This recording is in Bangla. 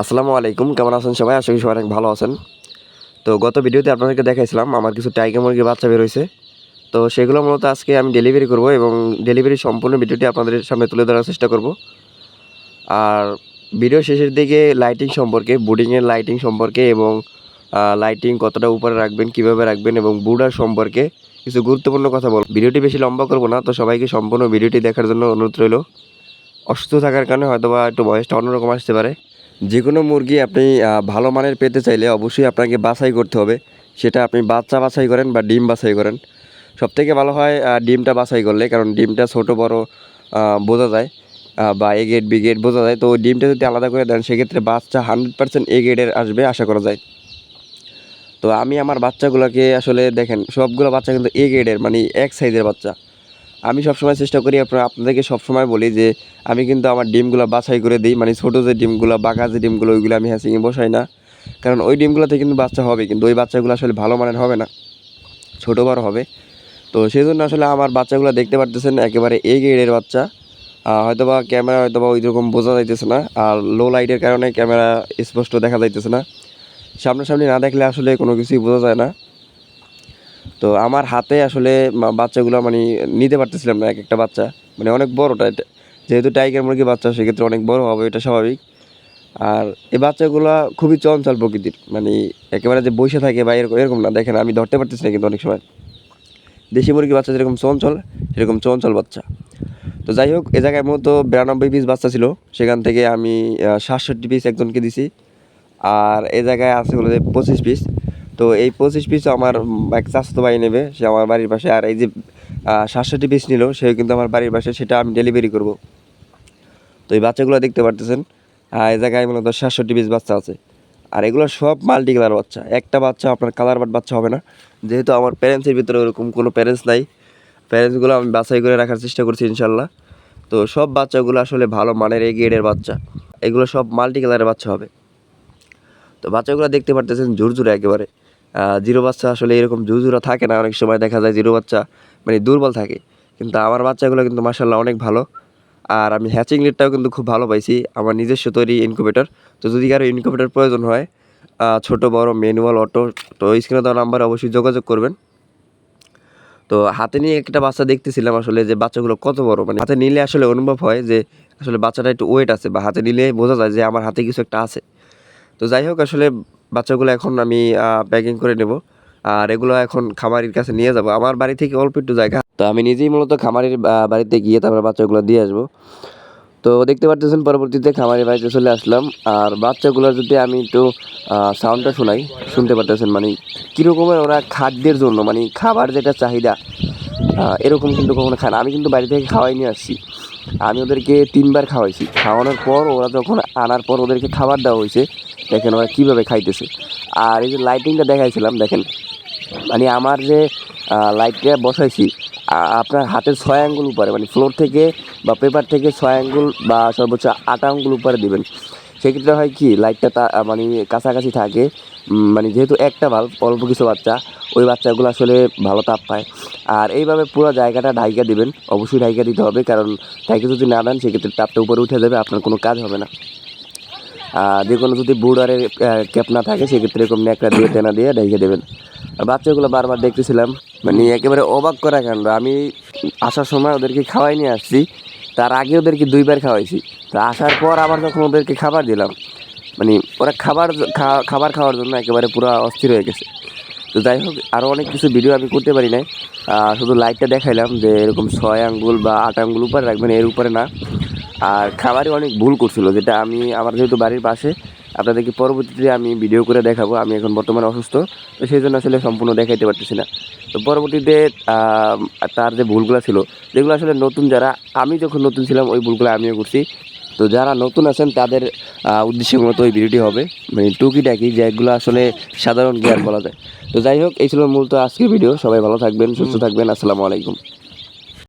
আসসালামু আলাইকুম, কেমন আছেন সবাই? আশা করি সবাই অনেক ভালো আছেন। তো গত ভিডিওতে আপনাদেরকে দেখাইছিলাম, আমার কিছু টাইগার মুরগির বাচ্চা বের হয়েছে তো সেগুলো মূলত আজকে আমি ডেলিভারি করব এবং ডেলিভারি সম্পূর্ণ ভিডিওটি আপনাদের সামনে তুলে ধরার চেষ্টা করব। আর ভিডিও শেষের দিকে লাইটিং সম্পর্কে বুডিংয়ের লাইটিং সম্পর্কে এবং লাইটিং কতটা উপরে রাখবেন, কীভাবে রাখবেন এবং বুডার সম্পর্কে কিছু গুরুত্বপূর্ণ কথা বল ভিডিওটি বেশি লম্বা করব না, তো সবাইকে সম্পূর্ণ ভিডিওটি দেখার জন্য অনুরোধ রইল। অসুস্থ থাকার কারণে হয়তো বা একটু বয়সটা অন্যরকম আসতে পারে। যে কোনো মুরগি আপনি ভালো মানের পেতে চাইলে অবশ্যই আপনাকে বাছাই করতে হবে। সেটা আপনি বাচ্চা বাছাই করেন বা ডিম বাছাই করেন। সবথেকে ভালো হয় ডিমটা বাছাই করলে, কারণ ডিমটা ছোট, বড় বোঝা যায় বা এ গেট বি গেট বোঝা যায়। তো ডিমটা যদি আলাদা করে দেন, সেক্ষেত্রে বাচ্চা হান্ড্রেড পার্সেন্ট এ গেটের আসবে, আশা করা যায়। তো আমি আমার বাচ্চাগুলোকে আসলে দেখেন, সবগুলো বাচ্চা কিন্তু এ গ্রেডের মানে এক সাইজের বাচ্চা। আমি সবসময় চেষ্টা করি আপনার আপনাদেরকে সবসময় বলি যে, আমি কিন্তু আমার ডিমগুলো বাছাই করে দিই। মানে ছোটো যে ডিমগুলো বাঁকা যে ডিমগুলো, ওইগুলো আমি হ্যাসিংয়ে বসাই না। কারণ ওই ডিমগুলোতে কিন্তু বাচ্চা হবে, কিন্তু ওই বাচ্চাগুলো আসলে ভালো মানের হবে না। ছোটো বড় হবে। তো সেই জন্য আসলে আমার বাচ্চাগুলো দেখতে পারতেছেন, একেবারে এ গ্রেডের বাচ্চা। হয়তো বা ক্যামেরা হয়তোবা ওই রকম বোঝা যাইতেছে না, আর লো লাইটের কারণে ক্যামেরা স্পষ্ট দেখা যাইতেছে না। সামনাসামনি না দেখলে আসলে কোনো কিছুই বোঝা যায় না। তো আমার হাতে আসলে বাচ্চাগুলো মানে নিতে পারতেছিলাম না, এক একটা বাচ্চা। মানে অনেক বড়টা যেহেতু টাইগার মুরগি বাচ্চা, সেক্ষেত্রে অনেক বড় হবে, এটা স্বাভাবিক। আর এই বাচ্চাগুলো খুবই চঞ্চল প্রকৃতির। মানে একেবারে যে বসে থাকে বা এরকম এরকম না, দেখেন আমি ধরতে পারতেছি না কিন্তু অনেক সময়। দেশি মুরগি বাচ্চা যেরকম চঞ্চল, সেরকম চঞ্চল বাচ্চা। তো যাই হোক, এ জায়গায় মূলত বিরানব্বই পিস বাচ্চা ছিল। সেখান থেকে আমি সাতষট্টি পিস একজনকে দিছি। আর এ জায়গায় আছে হলো যে পঁচিশ পিস তো এই পঁচিশ পিস আমার এক চাষতো ভাই নেবে সে আমার বাড়ির পাশে। আর এই যে সাতষট্টি পিস নিল সে কিন্তু আমার বাড়ির পাশে সেটা আমি ডেলিভারি করব। তো এই বাচ্চাগুলো দেখতে পারতেছেন এই জায়গায় মূলত সাতষট্টি পিস বাচ্চা আছে। আর এগুলো সব মাল্টি কালার বাচ্চা। একটা বাচ্চা আপনার কালার বাট বাচ্চা হবে না। যেহেতু আমার প্যারেন্টসের ভিতরে ওরকম কোনো প্যারেন্টস নাই প্যারেন্টসগুলো আমি বাছাই করে রাখার চেষ্টা করছি ইনশাল্লাহ তো সব বাচ্চাগুলো আসলে ভালো মানের এই গ্রেডের বাচ্চা। এগুলো সব মাল্টি কালারের বাচ্চা হবে। তো বাচ্চাগুলো দেখতে পারতেছেন ঝুরঝুরে একেবারে। আহ, জিরো বাচ্চা আসলে এরকম ঝুরঝুরা থাকে না, অনেক সময় দেখা যায় জিরো বাচ্চা মানে দুর্বল থাকে। কিন্তু আমার বাচ্চাগুলো কিন্তু মাসাল্লাহ অনেক ভালো। আর আমি হ্যাচিং রেটটাও কিন্তু খুব ভালো পাইছি, আমার নিজস্ব তৈরি ইনকুবেটর তো যদি কারও ইনকুবেটর প্রয়োজন হয় ছোট, বড় ম্যানুয়াল অটো তো স্ক্রিনে দেওয়া নাম্বারে অবশ্যই যোগাযোগ করবেন। তো হাতে নিয়ে একটা বাচ্চা দেখতেছিলাম আসলে যে বাচ্চাগুলো কত বড় মানে হাতে নিলে আসলে অনুভব হয় যে আসলে বাচ্চাটা একটু ওয়েট আছে, বা হাতে নিলে বোঝা যায় যে আমার হাতে কিছু একটা আছে। তো যাই হোক, আসলে বাচ্চাগুলো এখন আমি প্যাকিং করে নেব। আর এগুলো এখন খামারির কাছে নিয়ে যাব। আমার বাড়ি থেকে অল্প একটু জায়গা। তো আমি নিজেই মূলত খামারির বাড়িতে গিয়ে তারপর বাচ্চাগুলো দিয়ে আসব। তো দেখতে পারতেছেন, পরবর্তীতে খামারের বাড়িতে চলে আসলাম। আর বাচ্চাগুলো যদি আমি একটু সাউন্ডটা শোনাই, শুনতে পারতেছেন মানে কীরকমের ওরা খাদ্যের জন্য মানে খাবার যেটা চাহিদা এরকম কিন্তু কখনো খায় না। আমি কিন্তু বাড়ি থেকে খাওয়াই নিয়ে আসছি। আমি ওদেরকে তিনবার খাওয়াইছি। খাওয়ানোর পর ওরা যখন আনার পর ওদেরকে খাবার দেওয়া হয়েছে। দেখেন ওরা কীভাবে খাইতেছে। আর এই যে লাইটিংটা দেখাইছিলাম, দেখেন। মানে আমার যে লাইটটা বসাইছি আপনার হাতের ছয় আঙ্গুল উপরে মানে ফ্লোর থেকে বা পেপার থেকে ছয় আঙ্গুল বা সর্বোচ্চ আট আঙ্গুল উপরে দেবেন। সেক্ষেত্রে হয় কি লাইটটা তা মানে কাছাকাছি থাকে। মানে যেহেতু একটা বাল্ব অল্প কিছু বাচ্চা, ওই বাচ্চাগুলো আসলে ভালো তাপ পায়। আর এইভাবে পুরো জায়গাটা ঢাইকা দিবেন। অবশ্যই ঢাইকা দিতে হবে, কারণ ঢাইকা যদি না দেন, সেক্ষেত্রে তাপটা উপরে উঠে যাবে, আপনার কোনো কাজ হবে না। যে কোনো যদি বুড়ারের ক্যাপ না থাকে, সেক্ষেত্রে এরকম ন্যাকড়া দিয়ে, টেনা দিয়ে ঢেকে দেবেন। বাচ্চাগুলো বারবার দেখতেছিলাম মানে একেবারে অবাক করা কাণ্ড। আমি আসার সময় ওদেরকে খাওয়াই নিয়ে আসছি, তার আগে ওদেরকে দুইবার খাওয়াইছি। তো আসার পর আবার যখন ওদেরকে খাবার দিলাম মানে ওরা খাবার খাবার খাওয়ার জন্য একেবারে পুরো অস্থির হয়ে গেছে। তো যাই হোক আরও অনেক কিছু ভিডিও আমি করতে পারি নাই। শুধু লাইটটা দেখাইলাম যে এরকম ছয় আঙ্গুল বা আট আঙ্গুল উপরে রাখবেন, এর উপরে না। আর খাবারে অনেক ভুল করছিল যেটা আমি আমার যেহেতু বাড়ির পাশে আপনাদেরকে পরবর্তীতে আমি ভিডিও করে দেখাবো আমি এখন বর্তমানে অসুস্থ তো সেই জন্য আসলে সম্পূর্ণ দেখাইতে পারতেছি না। তো পরবর্তীতে তার যে ভুলগুলো ছিল যেগুলো আসলে নতুন যারা আমি যখন নতুন ছিলাম ওই ভুলগুলো আমিও করছি। তো যারা নতুন আছেন তাদের আহ, উদ্দেশ্যে মতো ওই ভিডিওটি হবে। মানে টুকিটাকি যেগুলো আসলে সাধারণ জ্ঞান বলা যায়। তো যাই হোক এই ছিল মূলত আজকের ভিডিও সবাই ভালো থাকবেন সুস্থ থাকবেন। আসসালামু আলাইকুম।